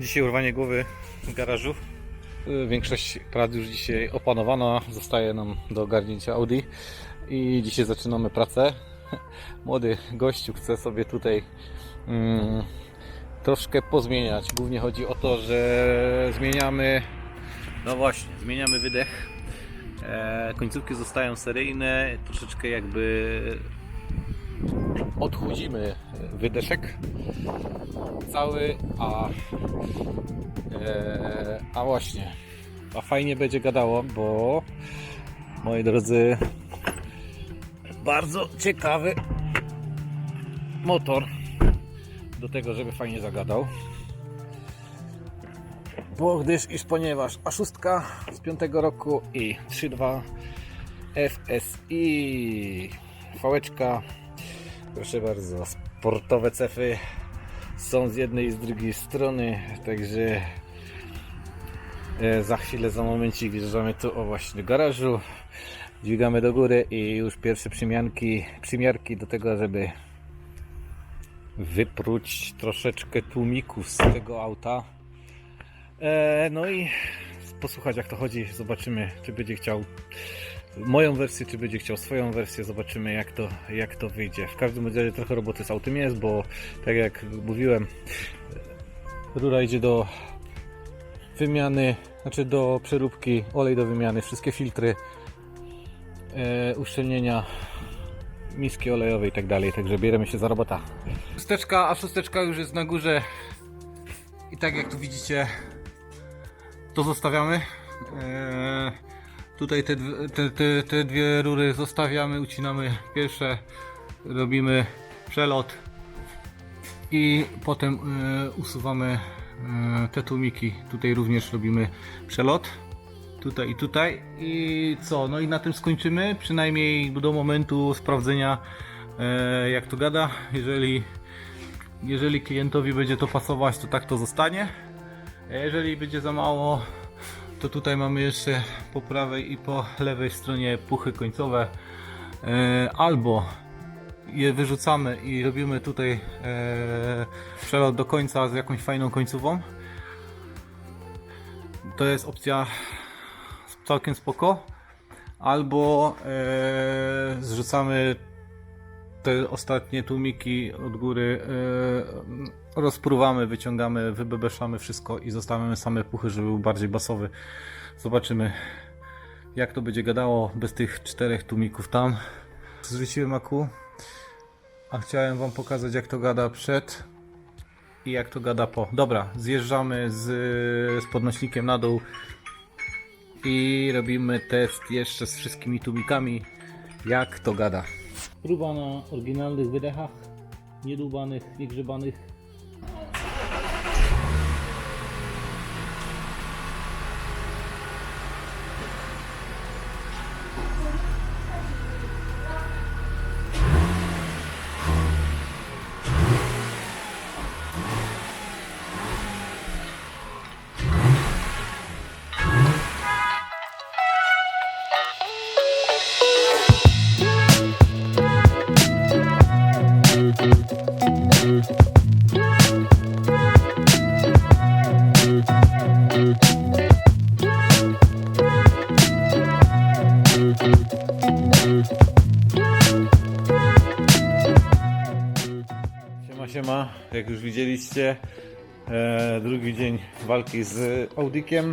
Dzisiaj urwanie głowy w garażu. Y, Większość prac już dzisiaj opanowana. Zostaje nam do ogarnięcia Audi. I dzisiaj zaczynamy pracę. Młody gościu chce sobie tutaj mm, troszkę pozmieniać. Głównie chodzi o to, że zmieniamy. No właśnie, zmieniamy wydech. E, końcówki zostają seryjne. Troszeczkę jakby odchudzimy wydeszek. Cały, a e, a właśnie. A fajnie będzie gadało, bo moi drodzy bardzo ciekawy motor do tego, żeby fajnie zagadał. Bo gdyż iż ponieważ A6 z 5 roku i 3.2 FSI fałeczka Proszę bardzo, sportowe cefy są z jednej i z drugiej strony, także e, za chwilę, za momencik wjeżdżamy tu o właśnie garażu, dźwigamy do góry i już pierwsze przymianki, przymiarki do tego, żeby wypróć troszeczkę tłumików z tego auta. E, no i posłuchać jak to chodzi, zobaczymy czy będzie chciał moją wersję, czy będzie chciał swoją wersję, zobaczymy jak to, jak to wyjdzie. W każdym razie trochę roboty z autem jest, bo tak jak mówiłem, rura idzie do wymiany, znaczy do przeróbki, olej do wymiany, wszystkie filtry, e, uszczelnienia, miski olejowe i tak dalej, także bierzemy się za robota. Szósteczka, a szósteczka już jest na górze i tak jak tu widzicie, to zostawiamy. E, Tutaj te, te, te, te dwie rury zostawiamy, ucinamy pierwsze, robimy przelot i potem e, usuwamy e, te tłumiki. Tutaj również robimy przelot. Tutaj i tutaj. I co? No i na tym skończymy. Przynajmniej do momentu sprawdzenia e, jak to gada. Jeżeli, jeżeli klientowi będzie to pasować, to tak to zostanie. A Jeżeli będzie za mało, to tutaj mamy jeszcze po prawej i po lewej stronie puchy końcowe. E, albo je wyrzucamy i robimy tutaj e, przelot do końca z jakąś fajną końcówą. To jest opcja całkiem spoko. Albo e, zrzucamy te ostatnie tłumiki od góry e, rozpruwamy, wyciągamy, wybebeszamy wszystko i zostawiamy same puchy, żeby był bardziej basowy. Zobaczymy jak to będzie gadało bez tych czterech tłumików tam. Zrzuciłem aku, a chciałem wam pokazać jak to gada przed i jak to gada po. Dobra, zjeżdżamy z, z podnośnikiem na dół i robimy test jeszcze z wszystkimi tłumikami jak to gada. Próba na oryginalnych wydechach, niedłubanych, niegrzebanych. Jak już widzieliście, e, drugi dzień walki z Audikiem.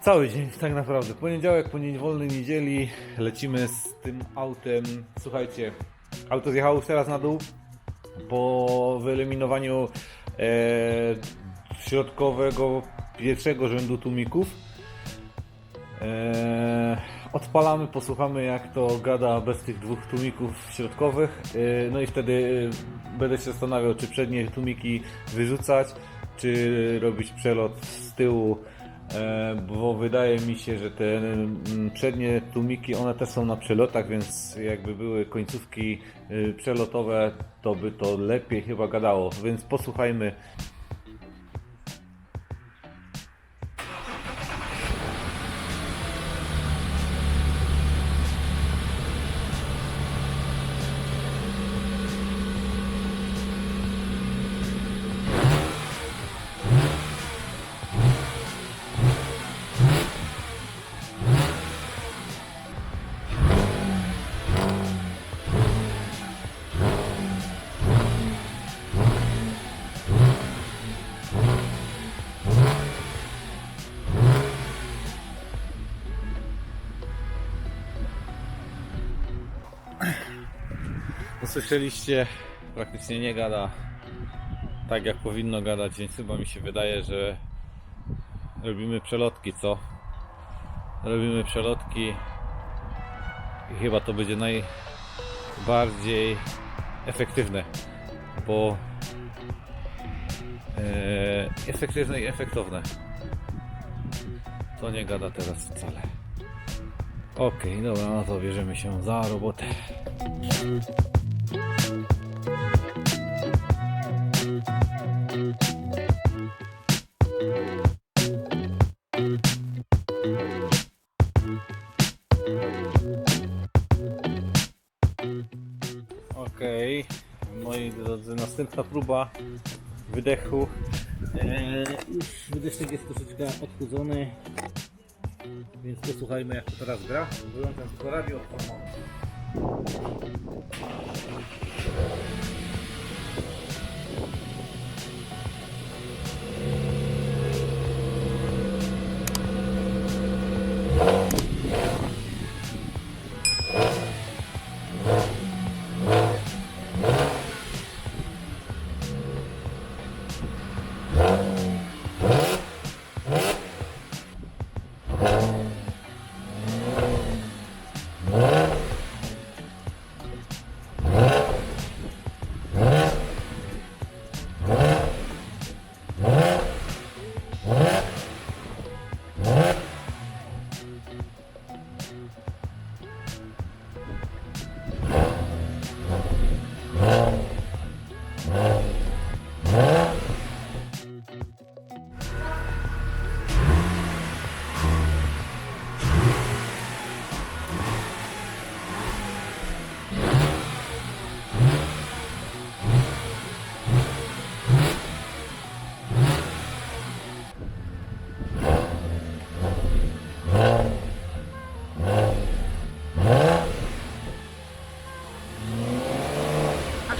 Cały dzień tak naprawdę. Poniedziałek, poniedziałek wolny niedzieli. Lecimy z tym autem. Słuchajcie, auto zjechało już teraz na dół po wyeliminowaniu e, środkowego pierwszego rzędu tłumików. Eee, odpalamy, posłuchamy jak to gada bez tych dwóch tłumików środkowych. Eee, no i wtedy e, będę się zastanawiał, czy przednie tłumiki wyrzucać, czy robić przelot z tyłu. Eee, bo wydaje mi się, że te mm, przednie tłumiki, one też są na przelotach, więc jakby były końcówki e, przelotowe, to by to lepiej chyba gadało. Więc posłuchajmy Usłyszeliście, praktycznie nie gada tak jak powinno gadać, więc chyba mi się wydaje, że robimy przelotki, co? Robimy przelotki i chyba to będzie najbardziej efektywne, bo e, efektywne i efektowne. To nie gada teraz wcale. Okej, dobra, no to bierzemy się za robotę. Moi drodzy, następna próba wydechu. Eee, już wydeszek jest troszeczkę odchudzony, więc posłuchajmy jak to teraz gra. Wyłączam tylko radio od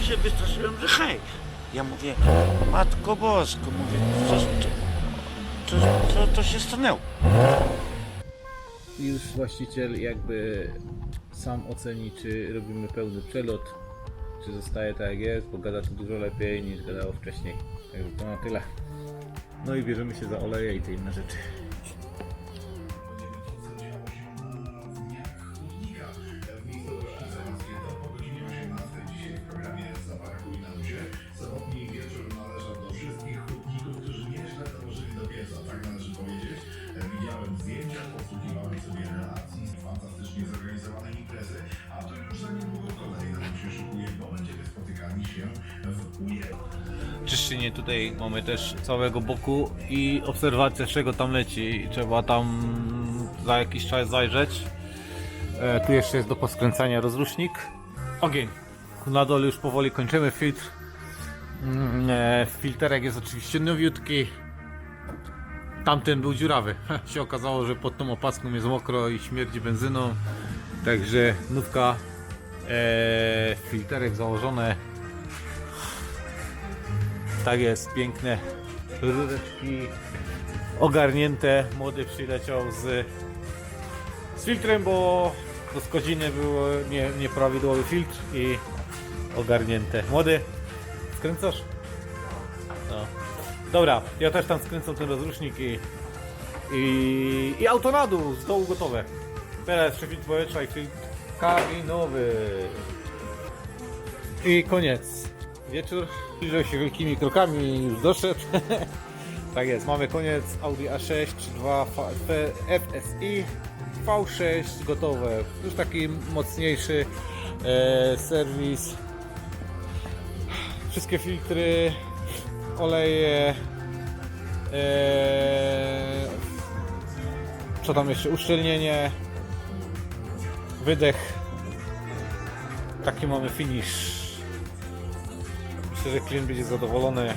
Tak się wystraszyłem, że hej. Ja mówię, Matko Bosko, mówię, co, to, to, to, to się stanęło. Już właściciel jakby sam oceni, czy robimy pełny przelot, czy zostaje tak jak jest, bo gada to dużo lepiej niż gadało wcześniej. Także to na tyle. No i bierzemy się za oleje i te inne rzeczy. Czyszczynie tutaj mamy też całego boku i obserwacja z czego tam leci. Trzeba tam za jakiś czas zajrzeć. E, tu jeszcze jest do poskręcania rozrusznik. Ogień. Na dole już powoli kończymy filtr. Mm, e, filterek jest oczywiście nowiutki. Tamten był dziurawy. się okazało, że pod tą opaską jest mokro i śmierdzi benzyną. Także nówka. E, filterek założone. Tak jest, piękne rureczki ogarnięte. Młody przyleciał z, z filtrem, bo do skodziny był nie, nieprawidłowy filtr i ogarnięte. Młody, skręcasz? No. Dobra, ja też tam skręcam ten rozrusznik i, i, i z dołu gotowe. Teraz przefiltr powietrza i filtr kabinowy. I koniec. Wieczór zbliżał się wielkimi krokami i już doszedł. tak jest, mamy koniec Audi A6 2 FSI V6 gotowe. Już taki mocniejszy e, serwis. Wszystkie filtry, oleje. E, co tam jeszcze? Uszczelnienie. Wydech. Taki mamy finish. Myślę, że klient będzie zadowolony.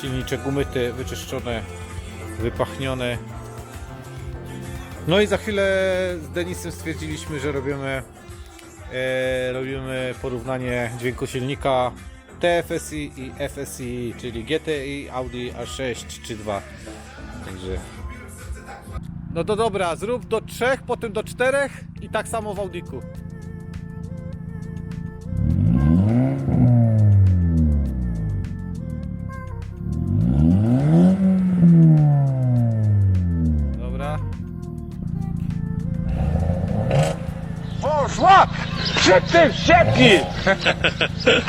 Silniczek umyty, wyczyszczony, wypachniony. No i za chwilę z Denisem stwierdziliśmy, że robimy, e, robimy porównanie dźwięku silnika TFSI i FSI, czyli GTI, Audi A6 czy 2. Także. No to dobra, zrób do trzech, potem do czterech i tak samo w Audiku. Przed tym siepki!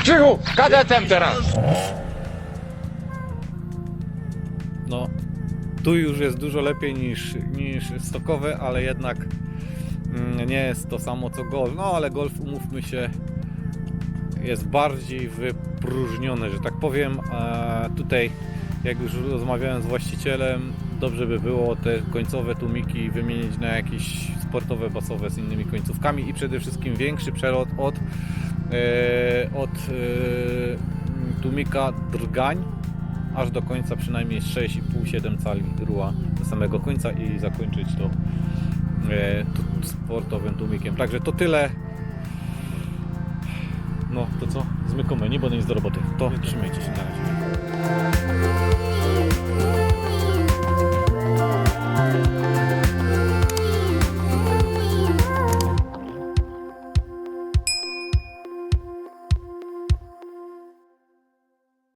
Krzychu, kadetem teraz! No, tu już jest dużo lepiej niż, niż stokowe, ale jednak mm, nie jest to samo co golf. No, ale golf, umówmy się, jest bardziej wypróżniony, że tak powiem. A tutaj, jak już rozmawiałem z właścicielem, dobrze by było te końcowe tłumiki wymienić na jakieś sportowe, basowe z innymi końcówkami i przede wszystkim większy przelot od, e, od e, tłumika drgań aż do końca przynajmniej 6,5-7 cali ruła do samego końca i zakończyć to, e, to sportowym tłumikiem. Także to tyle. No to co? Zmykamy, nie będę nic do roboty. To trzymajcie się na razie.